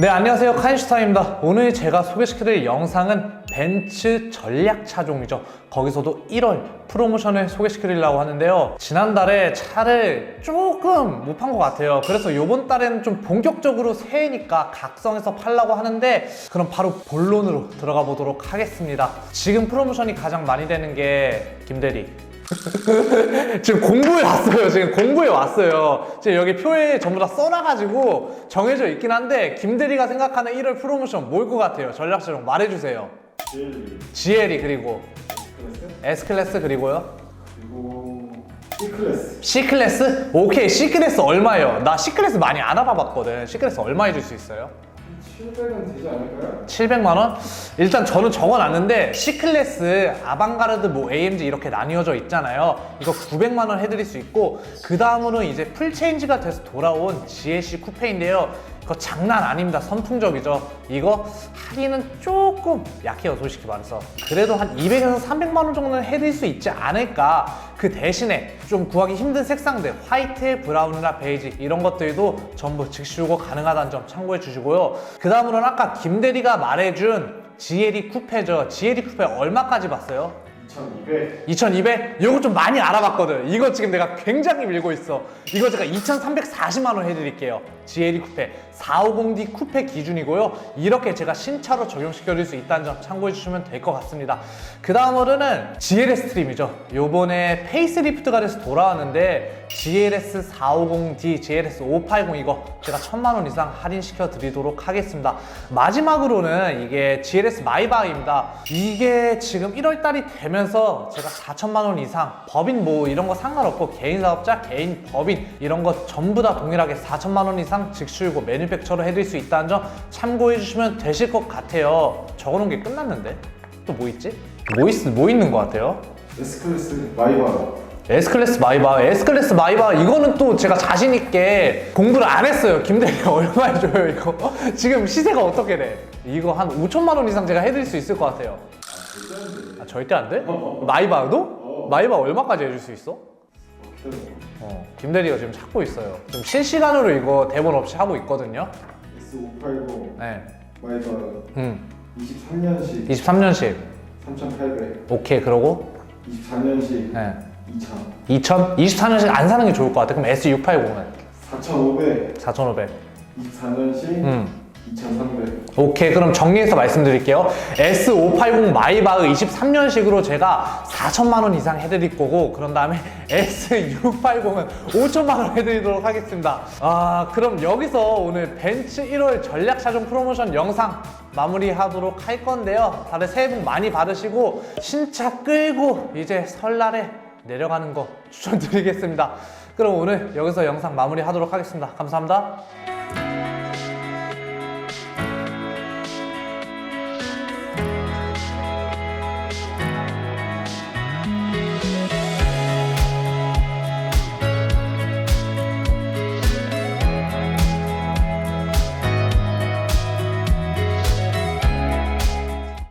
네 안녕하세요. 카인슈타입니다. 오늘 제가 소개시켜드릴 영상은 벤츠 전략 차종이죠. 거기서도 1월 프로모션을 소개시켜드리려고 하는데요. 지난달에 차를 조금 못 판 것 같아요. 그래서 이번 달에는 좀 본격적으로 새해니까 각성해서 팔려고 하는데 그럼 바로 본론으로 들어가 보도록 하겠습니다. 지금 프로모션이 가장 많이 되는 게 김대리 지금 공부해 왔어요. 지금 공부해 왔어요. 지금 여기 표에 전부 다 써놔가지고 정해져 있긴 한데 김대리가 생각하는 1월 프로모션 뭘 것 같아요? 전략처럼 말해주세요. 제일 GL이 그리고 클래스 S 클래스 그리고요 그리고 C 클래스 C 클래스? 오케이 C 클래스 얼마예요? 나 C 클래스 많이 알아봐봤거든. C 클래스 얼마 해줄 수 있어요? 700은 되지 않을까요? 700만 원? 일단 저는 적어놨는데 C클래스, 아방가르드, 뭐 AMG 이렇게 나뉘어져 있잖아요. 이거 900만 원 해드릴 수 있고 그 다음으로는 이제 풀체인지가 돼서 돌아온 GLC 쿠페인데요. 이거 장난 아닙니다. 선풍적이죠. 이거 할인은 조금 약해요. 솔직히 말해서. 그래도 한 200에서 300만 원 정도는 해드릴 수 있지 않을까. 그 대신에 좀 구하기 힘든 색상들 화이트, 브라운이나 베이지 이런 것들도 전부 즉시 요구 가능하다는 점 참고해 주시고요. 그 다음으로는 아까 김대리가 말해준 GLE 쿠페죠. GLE 쿠페 얼마까지 봤어요? 2200 2200? 이거 좀 많이 알아봤거든. 이거 지금 내가 굉장히 밀고 있어. 이거 제가 2340만 원 해드릴게요. GLE 쿠페 450D 쿠페 기준이고요. 이렇게 제가 신차로 적용시켜드릴 수 있다는 점 참고해 주시면 될 것 같습니다. 그 다음으로는 GLS 트림이죠. 요번에 페이스리프트가 돼서 돌아왔는데 GLS 450D, GLS 580 이거 제가 1000만 원 이상 할인시켜 드리도록 하겠습니다. 마지막으로는 이게 GLS 마이바입니다. 이게 지금 1월 달이 되면 서 제가 4천만 원 이상 법인 뭐 이런 거 상관없고 개인 사업자, 개인 법인 이런 거 전부 다 동일하게 4천만 원 이상 직수유고 매니팩처로 해드릴 수 있다는 점 참고해 주시면 되실 것 같아요. 적어놓은 게 끝났는데 또 뭐 있지? 뭐, 있, 뭐 있는 것 같아요? S 클래스 마이바 S클래스 마이바, S클래스 마이바 이거는 또 제가 자신 있게 공부를 안 했어요. 김대리 얼마 해줘요 이거? 지금 시세가 어떻게 돼? 이거 한 5천만 원 이상 제가 해드릴 수 있을 것 같아요. 아, 절대 안 돼? 마이바도? 마이바 얼마까지 해줄 수 있어? 어, 김대리가 지금 찾고 있어요. 지금 실시간으로 이거 대본 없이 하고 있거든요. S580 네. 마이바 음, 23년식 23년식. 3800 오케이, 그러고 24년식 네. 2000 2000? 24년식 안 사는 게 좋을 것 같아. 그럼 S680은 4500 4,500. 24년식 음. 2300 오케이 그럼 정리해서 말씀드릴게요. S580 마이바흐 23년식으로 제가 4천만 원 이상 해드릴 거고 그런 다음에 S680은 5천만 원 해드리도록 하겠습니다. 아 그럼 여기서 오늘 벤츠 1월 전략 차종 프로모션 영상 마무리하도록 할 건데요. 다들 새해 복 많이 받으시고 신차 끌고 이제 설날에 내려가는 거 추천드리겠습니다. 그럼 오늘 여기서 영상 마무리하도록 하겠습니다. 감사합니다